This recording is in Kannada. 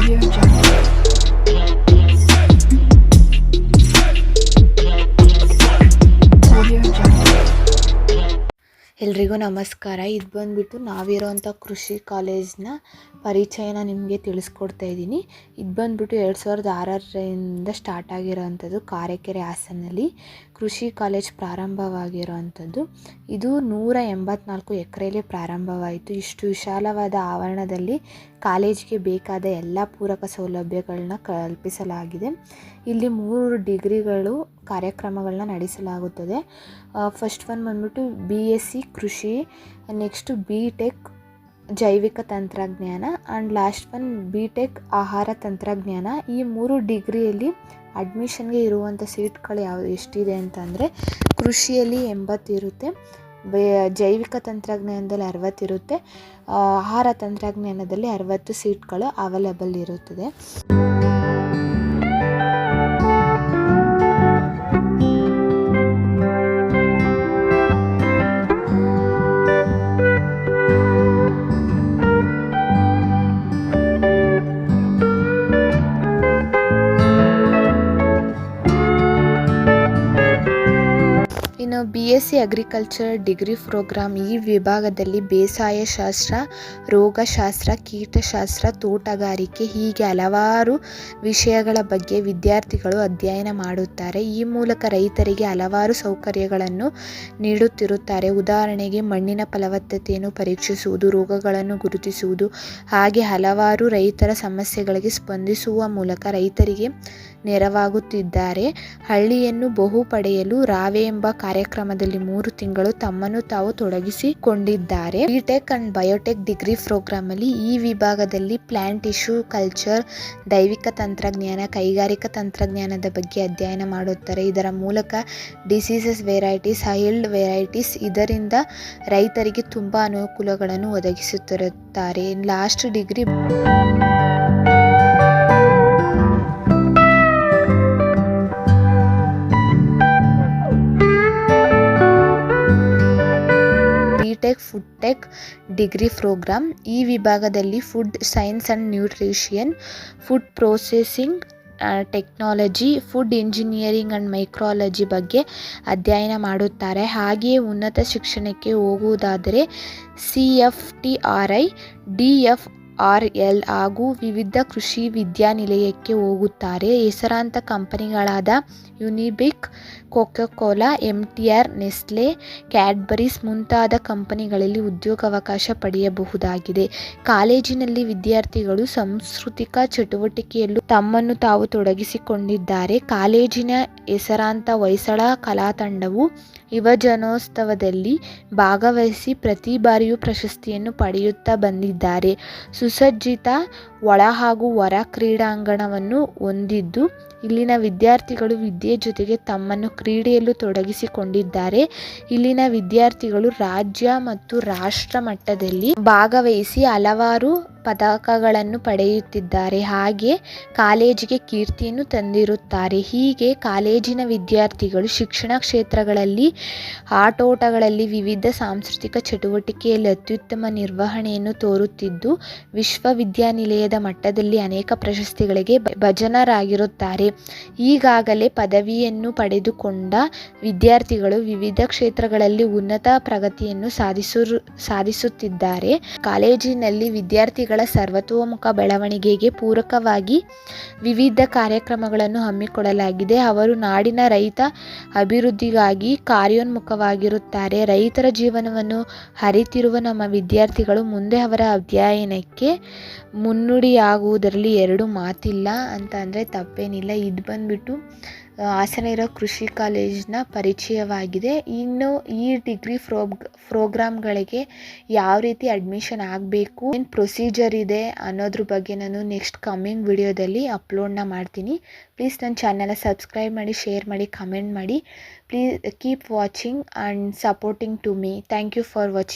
Jungle. ಎಲ್ರಿಗೂ ನಮಸ್ಕಾರ ಇದು ಬಂದ್ಬಿಟ್ಟು ನಾವಿರೋಂಥ ಕೃಷಿ ಕಾಲೇಜ್ನ ಪರಿಚಯನ ನಿಮಗೆ ತಿಳಿಸ್ಕೊಡ್ತಾ ಇದ್ದೀನಿ. ಇದು ಬಂದ್ಬಿಟ್ಟು ಎರಡು ಸಾವಿರದ ಆರರಿಂದ ಸ್ಟಾರ್ಟ್ ಆಗಿರೋವಂಥದ್ದು ಕಾರೆಕೆರೆ ಹಾಸನಲ್ಲಿ. ಕೃಷಿ ಕಾಲೇಜ್ ಪ್ರಾರಂಭವಾಗಿರುವಂಥದ್ದು ಇದು ನೂರ ಎಂಬತ್ನಾಲ್ಕು ಎಕರೆಯಲ್ಲಿ ಪ್ರಾರಂಭವಾಯಿತು. ಇಷ್ಟು ವಿಶಾಲವಾದ ಆವರಣದಲ್ಲಿ ಕಾಲೇಜಿಗೆ ಬೇಕಾದ ಎಲ್ಲ ಪೂರಕ ಸೌಲಭ್ಯಗಳನ್ನ ಕಲ್ಪಿಸಲಾಗಿದೆ. ಇಲ್ಲಿ ಮೂರು ಡಿಗ್ರಿಗಳು ಕಾರ್ಯಕ್ರಮಗಳನ್ನ ನಡೆಸಲಾಗುತ್ತದೆ. ಫಸ್ಟ್ ಒನ್ ಬಂದ್ಬಿಟ್ಟು ಬಿ ಎಸ್ ಸಿ ಕೃಷಿ ನೆಕ್ಸ್ಟು ಬಿ ಟೆಕ್ ಜೈವಿಕ ತಂತ್ರಜ್ಞಾನ and last one B tech ಆಹಾರ ತಂತ್ರಜ್ಞಾನ. ಈ ಮೂರು ಡಿಗ್ರಿಯಲ್ಲಿ ಅಡ್ಮಿಷನ್ಗೆ ಇರುವಂಥ ಸೀಟ್ಗಳು ಯಾವ ಎಷ್ಟಿದೆ ಅಂತಂದರೆ ಕೃಷಿಯಲ್ಲಿ ಎಂಬತ್ತಿರುತ್ತೆ, ಬೇ, ಜೈವಿಕ ತಂತ್ರಜ್ಞಾನದಲ್ಲಿ ಅರವತ್ತಿರುತ್ತೆ ಆಹಾರ ತಂತ್ರಜ್ಞಾನದಲ್ಲಿ ಅರವತ್ತು ಸೀಟ್ಗಳು ಅವೈಲೇಬಲ್ ಇರುತ್ತದೆ. B S C agriculture degree program ಈ ವಿಭಾಗದಲ್ಲಿ ಬೇಸಾಯ ಶಾಸ್ತ್ರ, ರೋಗಶಾಸ್ತ್ರ, ಕೀಟಶಾಸ್ತ್ರ, ತೋಟಗಾರಿಕೆ ಹೀಗೆ ಹಲವಾರು ವಿಷಯಗಳ ಬಗ್ಗೆ ವಿದ್ಯಾರ್ಥಿಗಳು ಅಧ್ಯಯನ ಮಾಡುತ್ತಾರೆ. ಈ ಮೂಲಕ ರೈತರಿಗೆ ಹಲವಾರು ಸೌಕರ್ಯಗಳನ್ನು ನೀಡುತ್ತಿರುತ್ತಾರೆ. ಉದಾಹರಣೆಗೆ ಮಣ್ಣಿನ ಫಲವತ್ತತೆಯನ್ನು ಪರೀಕ್ಷಿಸುವುದು, ರೋಗಗಳನ್ನು ಗುರುತಿಸುವುದು ಹಾಗೆ ಹಲವಾರು ರೈತರ ಸಮಸ್ಯೆಗಳಿಗೆ ಸ್ಪಂದಿಸುವ ಮೂಲಕ ರೈತರಿಗೆ ನೆರವಾಗುತ್ತಿದ್ದಾರೆ. ಹಳ್ಳಿಯನ್ನು ಬಹು ಪಡೆಯಲು ರಾವೆ ಎಂಬ ಕಾರ್ಯಕ್ರಮದಲ್ಲಿ ಮೂರು ತಿಂಗಳು ತಮ್ಮನ್ನು ತಾವು ತೊಡಗಿಸಿಕೊಂಡಿದ್ದಾರೆ. B tech and biotech degree program ಅಲ್ಲಿ ಈ ವಿಭಾಗದಲ್ಲಿ ಪ್ಲಾಂಟ್ ಟಿಶ್ಯೂ ಕಲ್ಚರ್ ದೈವಿಕ ತಂತ್ರಜ್ಞಾನ, ಕೈಗಾರಿಕಾ ತಂತ್ರಜ್ಞಾನದ ಬಗ್ಗೆ ಅಧ್ಯಯನ ಮಾಡುತ್ತಾರೆ. ಇದರ ಮೂಲಕ ಡಿಸೀಸಸ್ ವೆರೈಟೀಸ್ ಹೈಲ್ಡ್ ವೆರೈಟೀಸ್ ಇದರಿಂದ ರೈತರಿಗೆ ತುಂಬಾ ಅನುಕೂಲಗಳನ್ನು ಒದಗಿಸುತ್ತಿರುತ್ತಾರೆ. Last degree food tech degree program ಈ ವಿಭಾಗದಲ್ಲಿ food science and nutrition food processing technology food engineering and microbiology ಬಗ್ಗೆ ಅಧ್ಯಯನ ಮಾಡುತ್ತಾರೆ. ಹಾಗೆಯೇ ಉನ್ನತ ಶಿಕ್ಷಣಕ್ಕೆ ಹೋಗುವುದಾದರೆ C F T R I D F R L ಹಾಗೂ ವಿವಿಧ ಕೃಷಿ ವಿದ್ಯಾನಿಲಯಕ್ಕೆ ಹೋಗುತ್ತಾರೆ. ಹೆಸರಾಂತ ಕಂಪನಿಗಳಾದ Unibic Coca Cola M T R Nestle, Cadbury's ಮುಂತಾದ ಕಂಪನಿಗಳಲ್ಲಿ ಉದ್ಯೋಗಾವಕಾಶ ಪಡೆಯಬಹುದಾಗಿದೆ. ಕಾಲೇಜಿನಲ್ಲಿ ವಿದ್ಯಾರ್ಥಿಗಳು ಸಾಂಸ್ಕೃತಿಕ ಚಟುವಟಿಕೆಯಲ್ಲೂ ತಮ್ಮನ್ನು ತಾವು ತೊಡಗಿಸಿಕೊಂಡಿದ್ದಾರೆ. ಕಾಲೇಜಿನ ಹೆಸರಾಂತ ಹೊಯ್ಸಳ ಕಲಾತಂಡವು ಯುವಜನೋತ್ಸವದಲ್ಲಿ ಭಾಗವಹಿಸಿ ಪ್ರತಿ ಬಾರಿಯೂ ಪ್ರಶಸ್ತಿಯನ್ನು ಪಡೆಯುತ್ತಾ ಬಂದಿದ್ದಾರೆ. ಸುಸಜ್ಜಿತ ಒಳ ಹಾಗೂ ಹೊರ ಕ್ರೀಡಾಂಗಣವನ್ನು ಹೊಂದಿದ್ದು, ಇಲ್ಲಿನ ವಿದ್ಯಾರ್ಥಿಗಳು ವಿದ್ಯೆ ಜೊತೆಗೆ ತಮ್ಮನ್ನು ಕ್ರೀಡೆಯಲ್ಲೂ ತೊಡಗಿಸಿಕೊಂಡಿದ್ದಾರೆ. ಇಲ್ಲಿನ ವಿದ್ಯಾರ್ಥಿಗಳು ರಾಜ್ಯ ಮತ್ತು ರಾಷ್ಟ್ರ ಮಟ್ಟದಲ್ಲಿ ಭಾಗವಹಿಸಿ ಹಲವಾರು ಪದಕಗಳನ್ನು ಪಡೆಯುತ್ತಿದ್ದಾರೆ. ಹಾಗೆ ಕಾಲೇಜಿಗೆ ಕೀರ್ತಿಯನ್ನು ತಂದಿರುತ್ತಾರೆ. ಹೀಗೆ ಕಾಲೇಜಿನ ವಿದ್ಯಾರ್ಥಿಗಳು ಶಿಕ್ಷಣ ಕ್ಷೇತ್ರಗಳಲ್ಲಿ, ಆಟೋಟಗಳಲ್ಲಿ ವಿವಿಧ ಸಾಂಸ್ಕೃತಿಕ ಚಟುವಟಿಕೆಯಲ್ಲಿ ಅತ್ಯುತ್ತಮ ನಿರ್ವಹಣೆಯನ್ನು ತೋರುತ್ತಿದ್ದು, ವಿಶ್ವವಿದ್ಯಾನಿಲಯದ ಮಟ್ಟದಲ್ಲಿ ಅನೇಕ ಪ್ರಶಸ್ತಿಗಳಿಗೆ ಭಜನರಾಗಿರುತ್ತಾರೆ. ಈಗಾಗಲೇ ಪದವಿಯನ್ನು ಪಡೆದುಕೊಂಡ ವಿದ್ಯಾರ್ಥಿಗಳು ವಿವಿಧ ಕ್ಷೇತ್ರಗಳಲ್ಲಿ ಉನ್ನತ ಪ್ರಗತಿಯನ್ನು ಸಾಧಿಸು ಸಾಧಿಸುತ್ತಿದ್ದಾರೆ. ಕಾಲೇಜಿನಲ್ಲಿ ವಿದ್ಯಾರ್ಥಿಗಳ ಸರ್ವತೋಮುಖ ಬೆಳವಣಿಗೆಗೆ ಪೂರಕವಾಗಿ ವಿವಿಧ ಕಾರ್ಯಕ್ರಮಗಳನ್ನು ಹಮ್ಮಿಕೊಳ್ಳಲಾಗಿದೆ. ಅವರು ನಾಡಿನ ರೈತ ಅಭಿವೃದ್ಧಿಗಾಗಿ ಕಾರ್ಯೋನ್ಮುಖವಾಗಿರುತ್ತಾರೆ. ರೈತರ ಜೀವನವನ್ನು ಹರಿತಿರುವ ನಮ್ಮ ವಿದ್ಯಾರ್ಥಿಗಳು ಮುಂದೆ ಅವರ ಅಧ್ಯಯನಕ್ಕೆ ಮುನ್ನುಡಿಯಾಗುವುದರಲ್ಲಿ ಎರಡು ಮಾತಿಲ್ಲ. ಅಂತ ಅಂದರೆ ತಪ್ಪೇನಿಲ್ಲ. ಇದು ಬಂದ್ಬಿಟ್ಟು ಹಾಸನ ಇರೋ ಕೃಷಿ ಕಾಲೇಜ್ನ ಪರಿಚಯವಾಗಿದೆ. ಇನ್ನು ಈ ಡಿಗ್ರಿ ಪ್ರೋಗ್ ಪ್ರೋಗ್ರಾಮ್ಗಳಿಗೆ ಯಾವ ರೀತಿ ಅಡ್ಮಿಷನ್ ಆಗಬೇಕು, ಏನು ಪ್ರೊಸೀಜರ್ ಇದೆ ಅನ್ನೋದ್ರ ಬಗ್ಗೆ ನಾನು ನೆಕ್ಸ್ಟ್ ಕಮ್ಮಿಂಗ್ ವಿಡಿಯೋದಲ್ಲಿ ಅಪ್ಲೋಡ್ನ ಮಾಡ್ತೀನಿ. ಪ್ಲೀಸ್ ನನ್ನ ಚಾನಲ್ನ ಸಬ್ಸ್ಕ್ರೈಬ್ ಮಾಡಿ, ಶೇರ್ ಮಾಡಿ, ಕಮೆಂಟ್ ಮಾಡಿ. Please keep watching and supporting to me. Thank you for watching